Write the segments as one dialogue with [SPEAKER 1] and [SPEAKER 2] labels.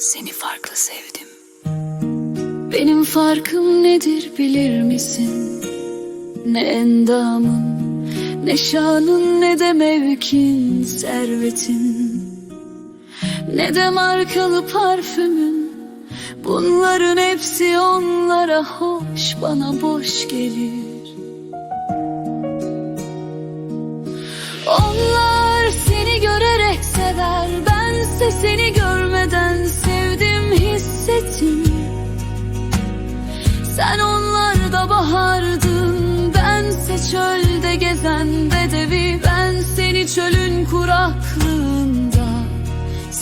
[SPEAKER 1] Seni farklı sevdim. Benim farkım nedir bilir misin? Ne endamın, ne şanın, ne de mevkin, servetin. Ne de markalı parfümün. Bunların hepsi onlara hoş, bana boş gelir.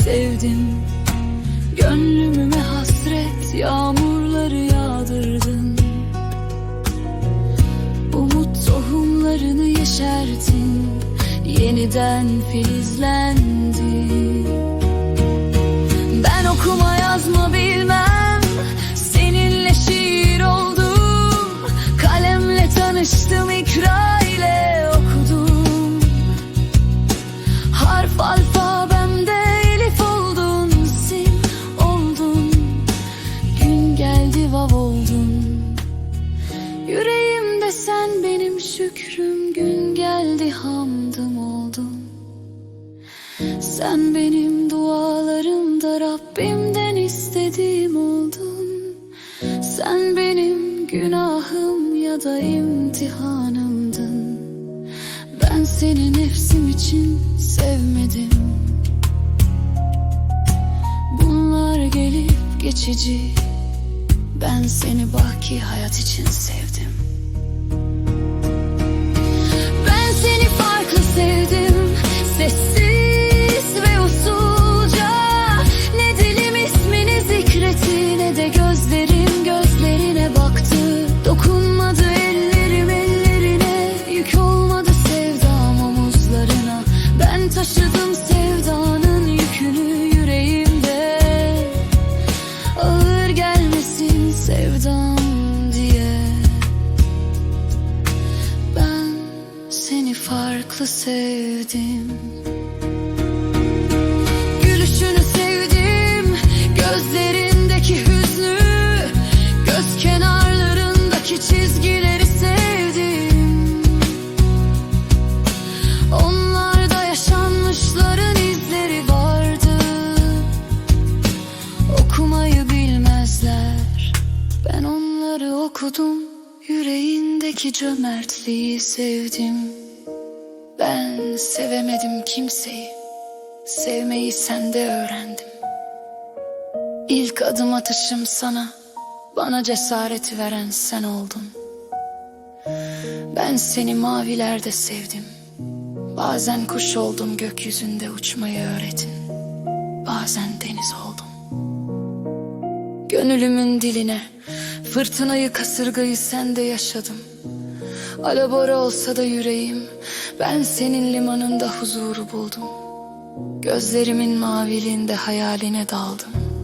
[SPEAKER 1] Sevdim. Gönlümüme hasret yağmurları yağdırdın. Umut tohumlarını yeşertin Yeniden filizlendi Ben okuma yazma bilmem Yüreğimde sen benim şükrüm Gün geldi hamdım oldun Sen benim dualarımda Rabbimden istediğim oldun. Sen benim günahım ya da imtihanımdın. Ben seni nefsim için sevmedim. Bunlar gelip geçici. Ben seni baki hayat için sevdim farklı sevdim. Gülüşünü sevdim. Gözlerindeki hüznü Göz kenarlarındaki çizgileri sevdim. Onlarda yaşanmışların izleri vardı. Okumayı bilmezler. Ben onları okudum. Yüreğindeki cömertliği sevdim sevemedim kimseyi. Sevmeyi sende öğrendim. İlk adım atışım sana Bana cesareti veren sen oldun. Ben seni mavilerde sevdim. Bazen kuş oldum gökyüzünde uçmayı öğretin. Bazen deniz oldum. Gönlümün diline Fırtınayı kasırgayı sende yaşadım. Alabora olsa da yüreğim Ben senin limanında huzuru buldum. Gözlerimin maviliğinde hayaline daldım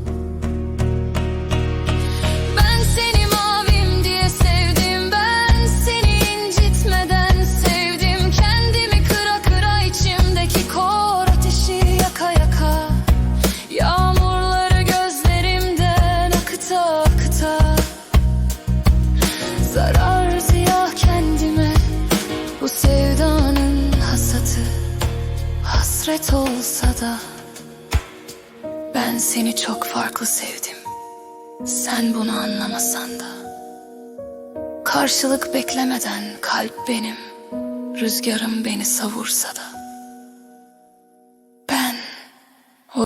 [SPEAKER 1] Hasret olsa da Ben seni çok farklı sevdim. Sen bunu anlamasan da. Karşılık beklemeden kalp benim Rüzgarım beni savursa da